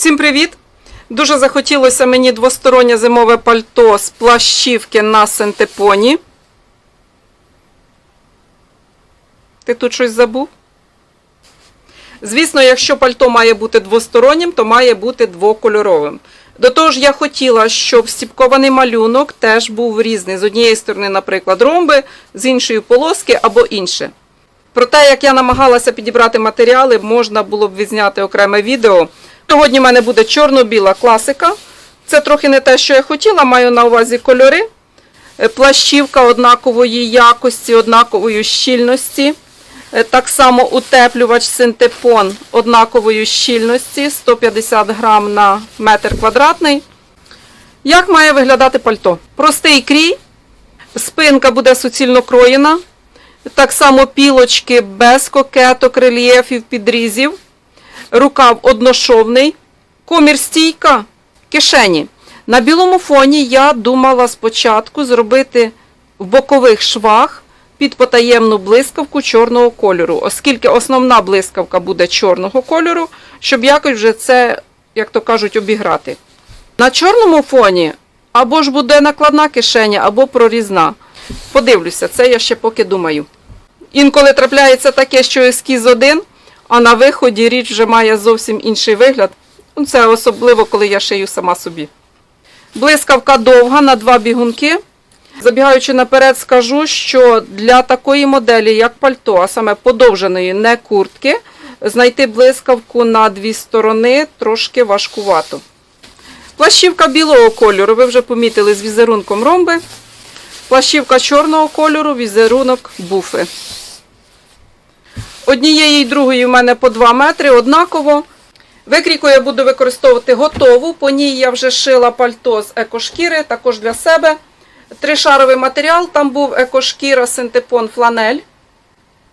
Всім привіт! Дуже захотілося мені двостороннє зимове пальто з плащівки на синтепоні. Ти тут щось забув? Звісно, якщо пальто має бути двостороннім, то має бути двокольоровим. До того ж, я хотіла, щоб стіпкований малюнок теж був різний. З однієї сторони, наприклад, ромби, з іншої полоски або інше. Про те, як я намагалася підібрати матеріали, можна було б відзняти окреме відео. Сьогодні в мене буде чорно-біла класика. Це трохи не те, що я хотіла, маю на увазі кольори. Е, Плащівка однакової якості, однакової щільності. Е, Так само утеплювач синтепон однакової щільності 150 грам на метр квадратний. Як має виглядати пальто? Простий крій, спинка буде суцільно кроєна. Так само пілочки без кокеток, рельєфів, підрізів. Рукав одношовний. Комір стійка, кишені. На білому фоні я думала спочатку зробити в бокових швах під потаємну блискавку чорного кольору, оскільки основна блискавка буде чорного кольору, щоб якось вже це, як то кажуть, обіграти. На чорному фоні або ж буде накладна кишеня, або прорізна. Подивлюся, це я ще поки думаю. Інколи трапляється таке, що ескіз один, а на виході річ вже має зовсім інший вигляд. Ну, Це особливо, коли я шию сама собі. Блискавка довга на два бігунки. Забігаючи наперед, скажу, що для такої моделі, як пальто, а саме подовженої, не куртки, знайти блискавку на дві сторони трошки важкувато. Плащівка білого кольору, ви вже помітили з візерунком ромби. Плащівка чорного кольору, візерунок буфи. Однієї і другої в мене по 2 метри, однаково. Викрійку я буду використовувати готову. По ній я вже шила пальто з екошкіри, також для себе. Тришаровий матеріал, там був екошкіра, синтепон, фланель.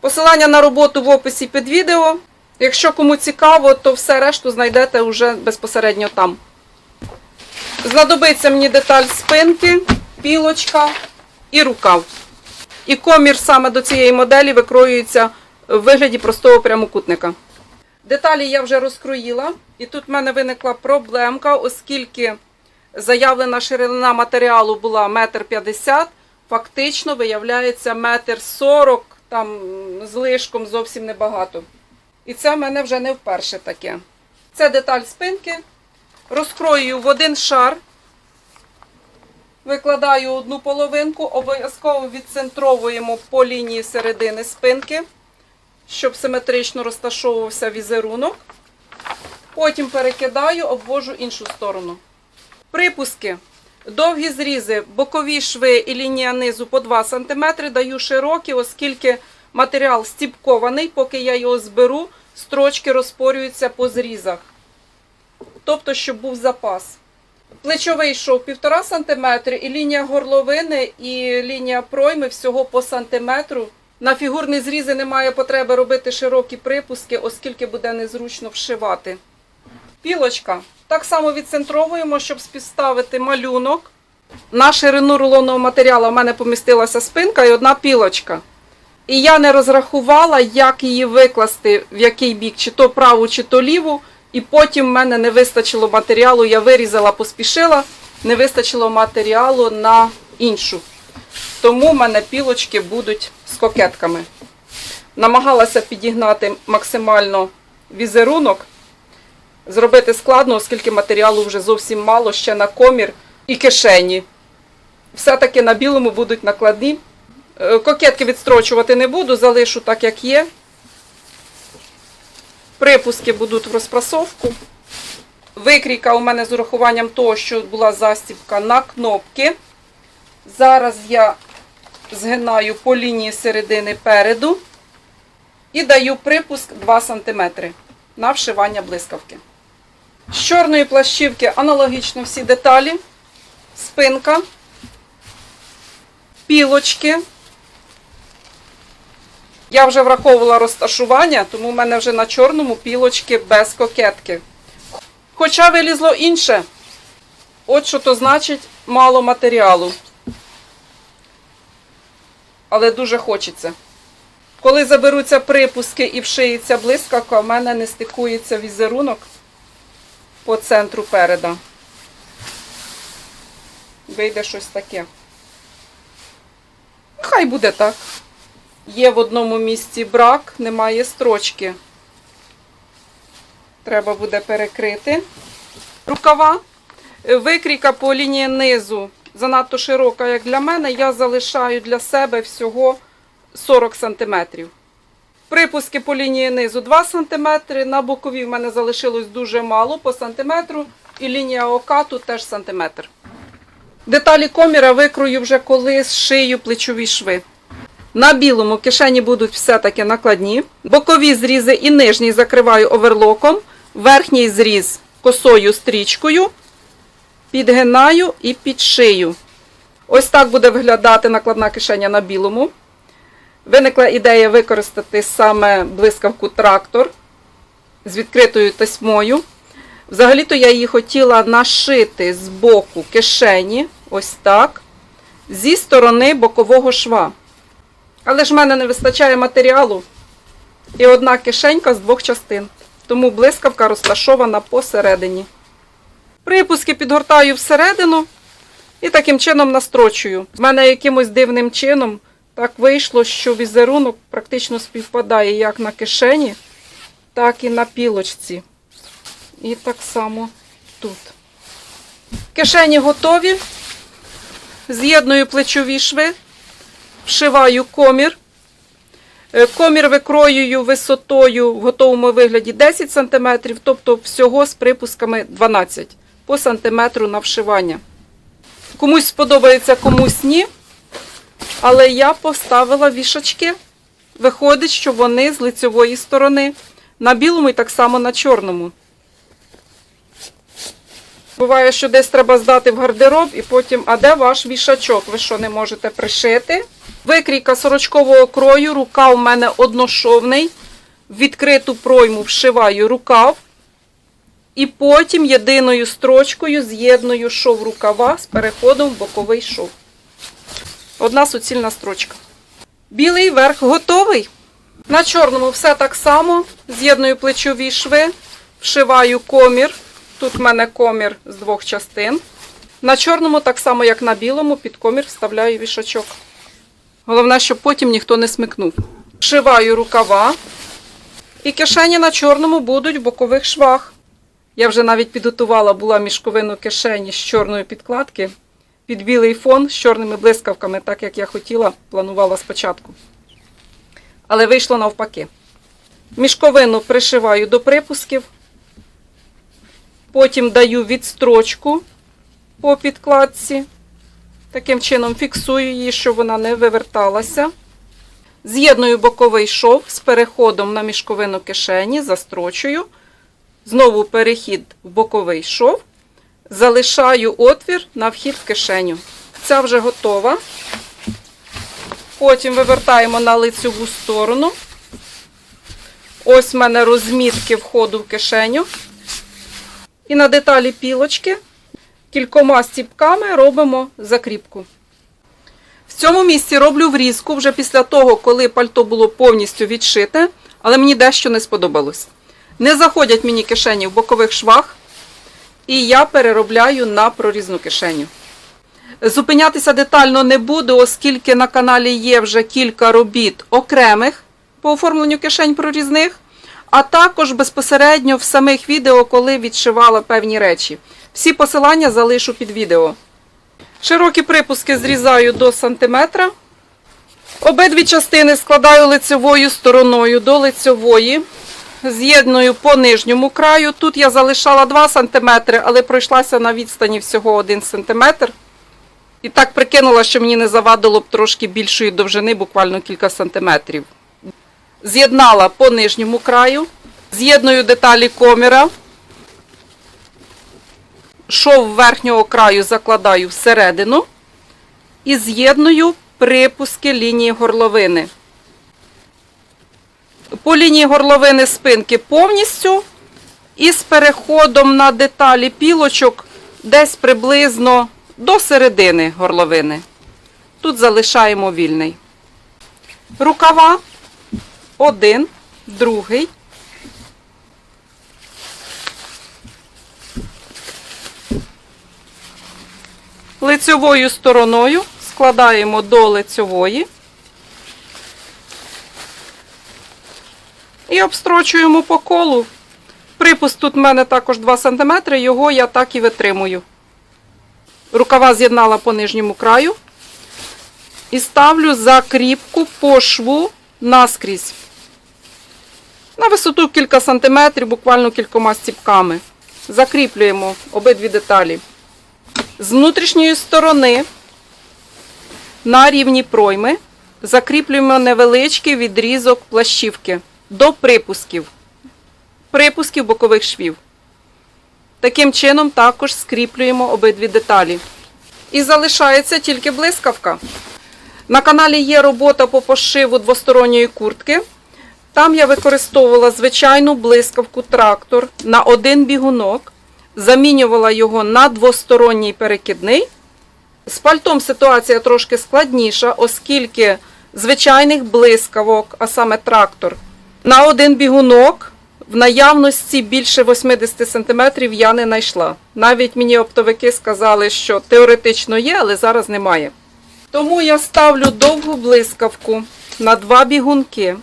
Посилання на роботу в описі під відео. Якщо кому цікаво, то все решту знайдете вже безпосередньо там. Знадобиться мені деталь спинки, пілочка і рукав. І комір саме до цієї моделі викроюється в вигляді простого прямокутника. Деталі я вже розкроїла, і тут в мене виникла проблемка, оскільки заявлена ширина матеріалу була 1,50 м, фактично виявляється 1,40 м, там з лишком зовсім небагато. І це в мене вже не вперше таке. Це деталь спинки. Розкроюю в один шар, викладаю одну половинку, обов'язково відцентровуємо по лінії середини спинки, щоб симетрично розташовувався візерунок. Потім перекидаю, обвожу іншу сторону. Припуски. Довгі зрізи, бокові шви і лінія низу по 2 см даю широкі, оскільки матеріал стіпкований, поки я його зберу, строчки розпорюються по зрізах. Тобто, щоб був запас. Плечовий шов 1,5 см і лінія горловини і лінія пройми всього по сантиметру. На фігурні зрізи немає потреби робити широкі припуски, оскільки буде незручно вшивати. Пілочка. Так само відцентровуємо, щоб співставити малюнок. На ширину рулонного матеріалу в мене помістилася спинка і одна пілочка. І я не розрахувала, як її викласти, в який бік, чи то праву, чи то ліву. І потім в мене не вистачило матеріалу, я вирізала, поспішила, не вистачило матеріалу на іншу. Тому в мене пілочки будуть з кокетками. Намагалася підігнати максимально візерунок. Зробити складно, оскільки матеріалу вже зовсім мало, ще на комір і кишені. Все-таки на білому будуть накладні. Е, Кокетки відстрочувати не буду, залишу так, як є. Припуски будуть в розпрасовку. Викрійка у мене з урахуванням того, що була застібка на кнопки. Зараз я згинаю по лінії середини переду і даю припуск 2 см на вшивання блискавки. З чорної плащівки аналогічно всі деталі, спинка, пілочки. Я вже враховувала розташування, тому в мене вже на чорному пілочки без кокетки. Хоча вилізло інше. От що то значить мало матеріалу. Але дуже хочеться. Коли заберуться припуски і вшиється блискавка, в мене не стикується візерунок. по центру переда. Вийде щось таке. Хай буде так. Є в одному місці брак, немає строчки. Треба буде перекрити. Рукава. Викрійка по лінії низу занадто широка, як для мене. Я залишаю для себе всього 40 см. Припуски по лінії низу 2 см. На бокові в мене залишилось дуже мало по сантиметру. І лінія ока тут теж сантиметр. Деталі коміра викрою вже коли зшию плечові шви. На білому кишені будуть все-таки накладні. Бокові зрізи і нижній закриваю оверлоком. Верхній зріз косою стрічкою. Підгинаю і підшию. Ось так буде виглядати накладна кишеня на білому. Виникла ідея використати саме блискавку трактор з відкритою тасьмою. Взагалі-то я її хотіла нашити з боку кишені, ось так, зі сторони бокового шва. Але ж в мене не вистачає матеріалу і одна кишенька з двох частин. Тому блискавка розташована посередині. Припуски підгортаю всередину і таким чином настрочую. В мене якимось дивним чином так вийшло, що візерунок практично співпадає як на кишені, так і на пілочці. І так само тут. Кишені готові. З'єдную плечові шви, вшиваю комір. Е, Комір викроюю висотою в готовому вигляді 10 см, тобто всього з припусками 12 по сантиметру на вшивання. Комусь сподобається, комусь ні. Але я поставила вішачки. Виходить, що вони з лицьової сторони. На білому і так само на чорному. Буває, що десь треба здати в гардероб і потім, а де ваш вішачок? Ви що не можете пришити? Викрійка сорочкового крою, рукав у мене одношовний. Відкриту пройму вшиваю рукав. І потім єдиною строчкою з'єдную шов рукава з переходом в боковий шов. Одна суцільна строчка. Білий верх готовий. На чорному все так само. З'єдную плечові шви, вшиваю комір. Тут в мене комір з двох частин. На чорному, так само як на білому, під комір вставляю вішачок. Головне, щоб потім ніхто не смикнув. Вшиваю рукава. І кишені на чорному будуть в бокових швах. Я вже навіть підготувала була мішковину кишені з чорної підкладки під білий фон з чорними блискавками, так як я хотіла, планувала спочатку. Але вийшло навпаки. Мішковину пришиваю до припусків. Потім даю відстрочку по підкладці. Таким чином фіксую її, щоб вона не виверталася. З'єдную боковий шов з переходом на мішковину кишені, застрочую. Знову перехід в боковий шов. Залишаю отвір на вхід в кишеню. Ця вже готова. Потім вивертаємо на лицеву сторону. Ось в мене розмітки входу в кишеню. І на деталі пілочки кількома стіпками робимо закріпку. В цьому місці роблю врізку вже після того, коли пальто було повністю відшите, але мені дещо не сподобалось. Не заходять мені кишені в бокових швах, і я переробляю на прорізну кишеню. Зупинятися детально не буду, оскільки на каналі є вже кілька робіт окремих по оформленню кишень прорізних, а також безпосередньо в самих відео, коли відшивала певні речі. Всі посилання залишу під відео. Широкі припуски зрізаю до сантиметра. Обидві частини складаю лицевою стороною до лицевої. З'єдную по нижньому краю. Тут я залишала 2 см, але пройшлася на відстані всього 1 см. І так прикинула, що мені не завадило б трошки більшої довжини, буквально кілька сантиметрів. З'єднала по нижньому краю, з'єдную деталі коміра. Шов верхнього краю закладаю всередину і з'єдную припуски лінії горловини по лінії горловини спинки повністю і з переходом на деталі пілочок десь приблизно до середини горловини. Тут залишаємо вільний. Рукава один, другий. лицевою стороною складаємо до лицевої. Обстрочуємо по колу. Припуск тут в мене також 2 см, його я так і витримую. Рукава з'єднала по нижньому краю і ставлю закріпку по шву наскрізь. На висоту кілька сантиметрів, буквально кількома стіпками. Закріплюємо обидві деталі. З внутрішньої сторони на рівні пройми закріплюємо невеличкий відрізок плащівки до припусків. Припусків бокових швів. Таким чином також скріплюємо обидві деталі. І залишається тільки блискавка. На каналі є робота по пошиву двосторонньої куртки. Там я використовувала звичайну блискавку трактор на один бігунок, замінювала його на двосторонній перекидний. З пальтом ситуація трошки складніша, оскільки звичайних блискавок, а саме трактор, на один бігунок в наявності більше 80 см я не знайшла. Навіть мені оптовики сказали, що теоретично є, але зараз немає. Тому я ставлю довгу блискавку на два бігунки.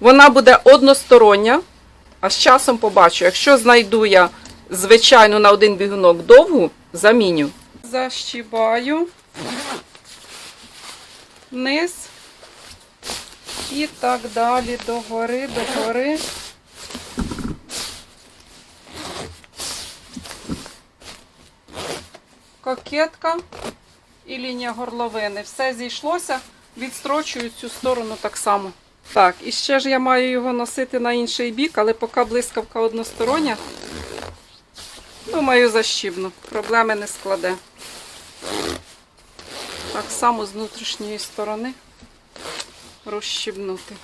Вона буде одностороння, а з часом побачу. Якщо знайду я звичайну на один бігунок довгу, заміню. Защібаю вниз і так далі догори, догори. Кокетка і лінія горловини. Все зійшлося, відстрочую цю сторону так само. Так, і ще ж я маю його носити на інший бік, але поки блискавка одностороння, думаю, защібну. Проблеми не складе. Так само з внутрішньої сторони розщібнути.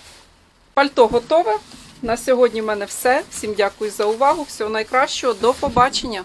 Пальто готове. На сьогодні в мене все. Всім дякую за увагу. Всього найкращого. До побачення!